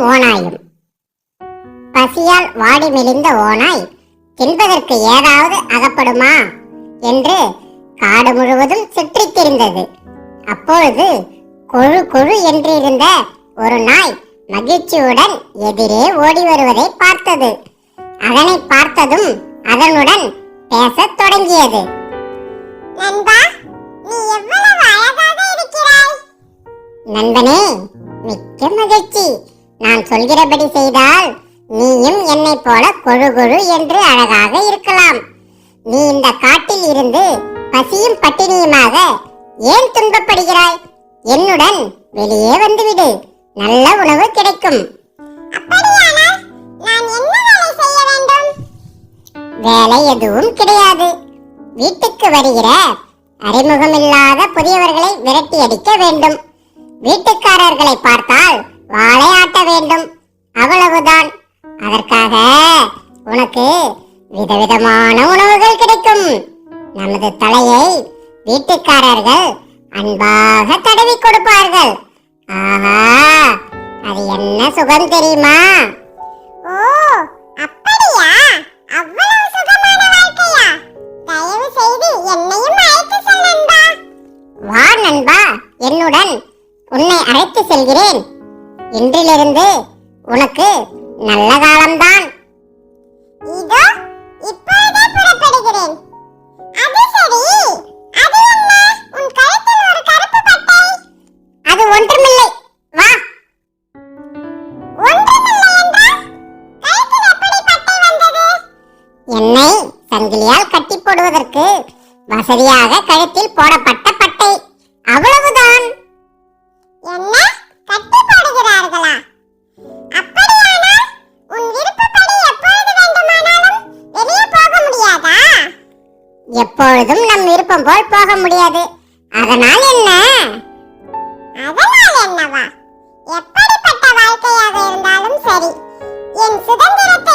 ஓநாயும் பசியால் வாடி மெலிந்த ஓநாய் தின்பதற்கு ஏதாவது அகப்படுமா? என்று காடு முழுவதும் சுற்றித் திரிந்தது. அப்பொழுது கொழு கொழு என்றிருந்த ஒரு நாய் மகிழ்ச்சியுடன் எதிரே ஓடி வருவதை பார்த்தது. அதனை பார்த்ததும் அதனுடன் பேசத் தொடங்கியது. நண்பா நீ எவ்வளவு அழகாக இருக்கிறாய். நண்பனே மிக்க மகிழ்ச்சி. நான் சொல்கிறபடி செய்தால் நீயும் என்னைப் போல கொழு கொழு என்று அழகாக இருக்கலாம். நீ இந்த காட்டில் இருந்து பசியும் பட்டினியுமாக ஏன் துன்பப்படுகிறாய்? என்னுடன் வெளியே வந்துவிடு. நல்ல உணவு கிடைக்கும். என்ன வேலை எதுவும் கிடையாது. வீட்டுக்கு வருகிற அறிமுகமில்லாத புதியவர்களை விரட்டி அடிக்க வேண்டும். வீட்டுக்காரர்களை பார்த்தால் வாளை ஆட்ட வேண்டும். அவ்வளவுதான். அதற்காக உனக்கு விதவிதமான உணவுகள் கிடைக்கும். நமது தலையை வீட்டுக்காரர்கள் அன்பாக தடவி கொடுப்பார்கள். ஆஹா அது என்ன சுகம் தெரியுமா? ஓ அப்படியா? அவ்வளவு சுகமான வாழ்க்கையா? தயவு செய்து என்னையும் அழைத்து செல் நண்பா. வா நண்பா என்னுடன் உன்னை அழைத்து செல்கிறேன். இன்றிலிருந்து உனக்கு நல்ல காலம்தான். இதோ இப்பொழுதே புறப்படுகிறேன். அது சரி. அது என்ன? உன் கழுத்தில் ஒரு கருப்பு பட்டை. அது ஒன்றுமில்லை. வா. ஒன்றுமில்லை என்றால் கழுத்தில் எப்படி பட்டை வந்தது? என்னை சங்கிலியால் கட்டி போடுவதற்கு வசதியாக கழுத்தில் போடப்பட்ட எப்பொழுதும் நம் விருப்பம் போல் போக முடியாது. அதனால் என்ன? அதனால் என்னவா? எப்படிப்பட்ட வாழ்க்கையாக இருந்தாலும் சரி. என் சுதந்திரத்தை